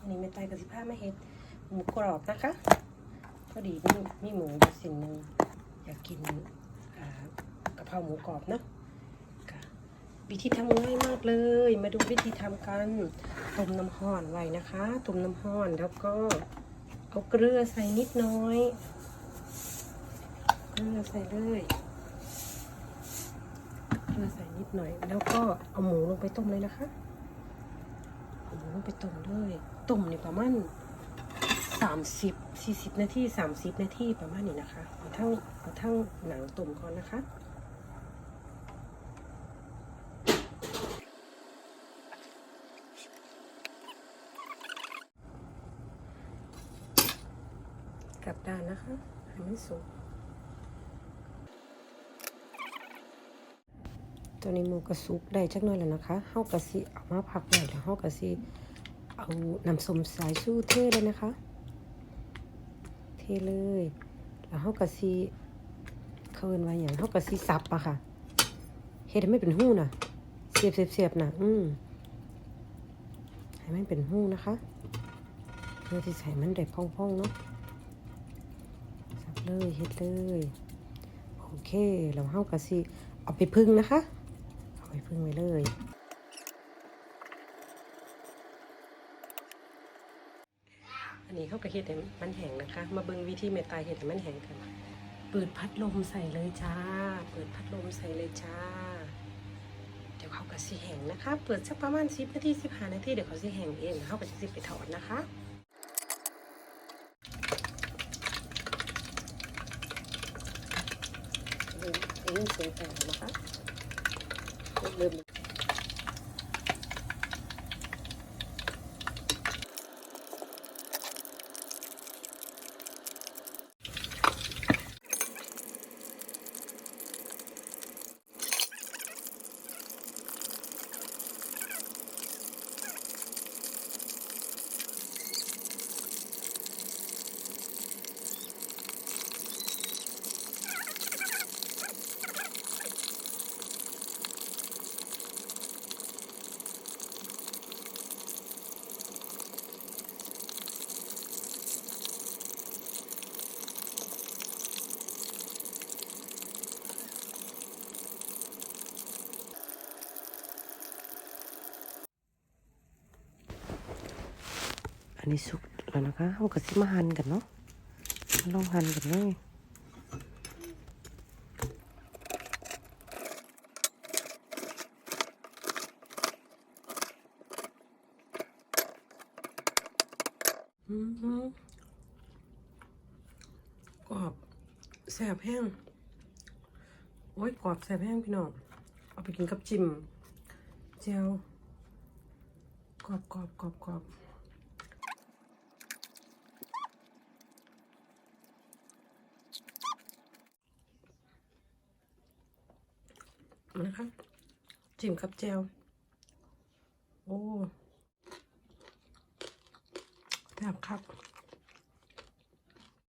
วันนี้เมตายกับสิบห้ามาเฮ็ดหมูกรอบนะคะพอดีมีมีหมูอยู่สิ่งหนึ่งอยากกินกะเพราหมูกรอบนะวิธีทำง่ายมากเลย มาดูวิธีทำกันต้มน้ำห้อนไว้นะคะต้มน้ำห้อนแล้วก็เอาเกลือใส่นิดน้อย เกลือใส่เลยเกลือใส่นิดหน่อย แล้วก็เอาหมูลงไปต้มเลยนะคะ เอาหมูลงไปต้มเลยต้มนี่ประมาณสามสิบสี่สิบนาทีสามสิบนาทีประมาณนี้นะคะเอาทั้งเอาทั้งหนังต้มก่อนนะคะกลับด้านนะคะให้มันสุก ตัวนี้หมูกระสุกได้จักหน่อยแล้วนะคะเฮากะสิเอามาพักไว้แล้วเฮากะสิเอาน้ำส้มสายชูเทเลยนะคะ เทเลย แล้วเฮากะสิเคินไว้อย่างเฮากะสิสับอะค่ะเฮ็ดให้ไม่เป็นหู้นะเสียบเสียบเสียบนะอืมให้มันเป็นหู้นะคะเพื่อที่ใส่มันได้พองๆเนาะสับเลยเฮ็ดเลย โอเคเราเฮากะสิเอาไปพึ่งนะคะ ไปพึ่งไว้เลย อันนี้เขากะเฮ็ดให้มันแห้งนะคะ มาเบิ่งวิธีเมตตายเฮ็ดให้มันแห้งกัน เปิดพัดลมใส่เลยจ้า เปิดพัดลมใส่เลยจ้า เดี๋ยวเขาก็สิแห้งนะคะ เปิดสักประมาณ10นาที15นาทีเดี๋ยวเขาสิแห้งเองเขาก็จะสิไปถอดนะคะเริ่มเริ่มเสียงแต่นะคะ Gracias. อันนี้สุกแล้วนะคะเขาก็สิมาหั่นกันเนาะมาลองหั่นกันเลยอืมกรอบแสบแห้ง โอ้ยกรอบแสบแห้งพี่น้อง เอาไปกินกับจิ้มเจียวกรอบกรอบกรอบกรอบ นะคะ จิ้มกับแจวโอ้แซ่บครับ